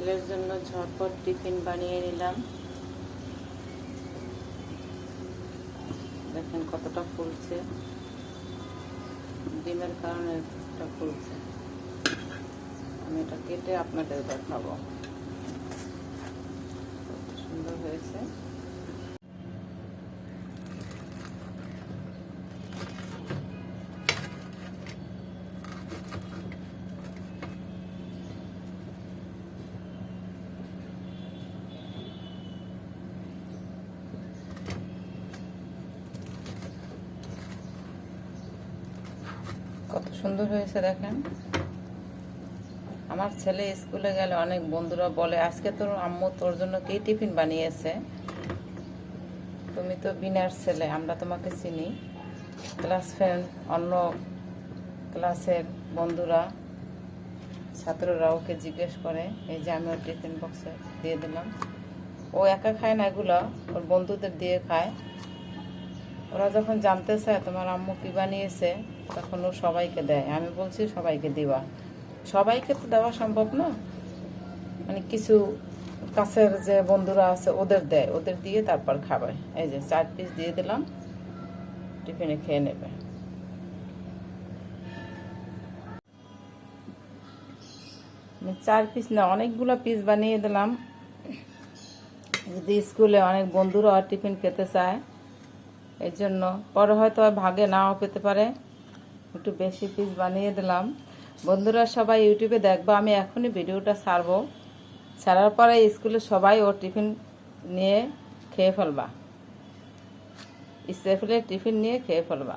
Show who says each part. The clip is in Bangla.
Speaker 1: ছেলের জন্য ঝটপট টিফিন বানিয়ে নিলাম। দেখেন কতটা ফুলছে। ডিমের কারণে এটা ফুলছে। আমি এটা কেটে আপনাদের দেখাবো। সুন্দর হয়েছে। কত সুন্দর হয়েছে দেখেন। আমার ছেলে স্কুলে গেলে অনেক বন্ধুরা বলে, আজকে তোর আম্মু তোর জন্য কি টিফিন বানিয়েছে? তুমি তো বিনার ছেলে, আমরা তোমাকে চিনি। ক্লাস ফ্রেন্ড, অন্য ক্লাসের বন্ধুরা, ছাত্ররা ওকে জিজ্ঞেস করে, এই যে আমি ওর টিফিন বক্সে দিয়ে দিলাম। ও একা খায় না এগুলো, ওর বন্ধুদের দিয়ে খায়। ওরা যখন জানতে চায়, তোমার আম্মু কী বানিয়েছে? তখন ও সবাইকে দেয়। আমি বলছি, সবাইকে দেওয়া সবাইকে তো দেওয়া সম্ভব না। মানে কিছু কাছের যে বন্ধুরা আছে, ওদের দেয়। ওদের দিয়ে তারপর খাবে। এই যে চার পিস দিয়ে দিলাম, টিফিনে খেয়ে নেবে। চার পিস না, অনেকগুলো পিস বানিয়ে দিলাম। যদি স্কুলে অনেক বন্ধুরা টিফিন খেতে চায় এই জন্য। পরে হয়তো ভাগে নাও পেতে পারে। একটু বেশি পিস বানিয়ে দিলাম। বন্ধুরা, সবাই ইউটিউবে দেখব, আমি এখনই ভিডিওটা ছাড়বো। ছাড়ার পরে স্কুলে সবাই ও টিফিন নিয়ে খেয়ে ফেলবা। স্টেফিলে টিফিন নিয়ে খেয়ে ফেলবা।